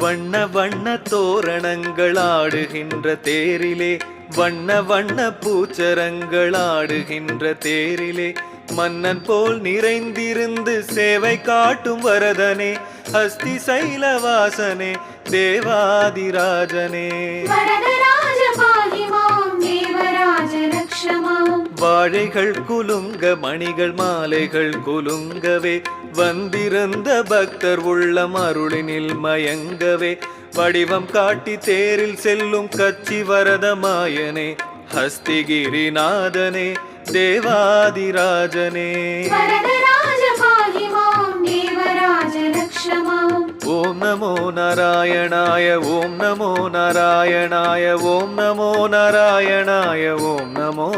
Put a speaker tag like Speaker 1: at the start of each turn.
Speaker 1: வண்ண வண்ண தோரணங்கள் ஆடுகின்ற தேரிலே வண்ண வண்ண பூச்சரங்கள் ஆடுகின்ற தேரிலே மன்னன் போல் நிறைந்திருந்து சேவை காட்டும் வரதனே ஹஸ்தி சைலவாசனே தேவாதிராஜனே. வாழைகள் குலுங்க மணிகள் மாலைகள் குலுங்கவே வந்திருந்த பக்தர் உள்ளம் அருளினில் மயங்கவே வடிவம் காட்டி தேரில் செல்லும் கச்சி வரதமாயனே ஹஸ்திகிரிநாதனே தேவாதிராஜனே. ஓம் நமோ நாராயணாய ஓம் நமோ நாராயணாய ஓம் நமோ நாராயணாய ஓம் நமோ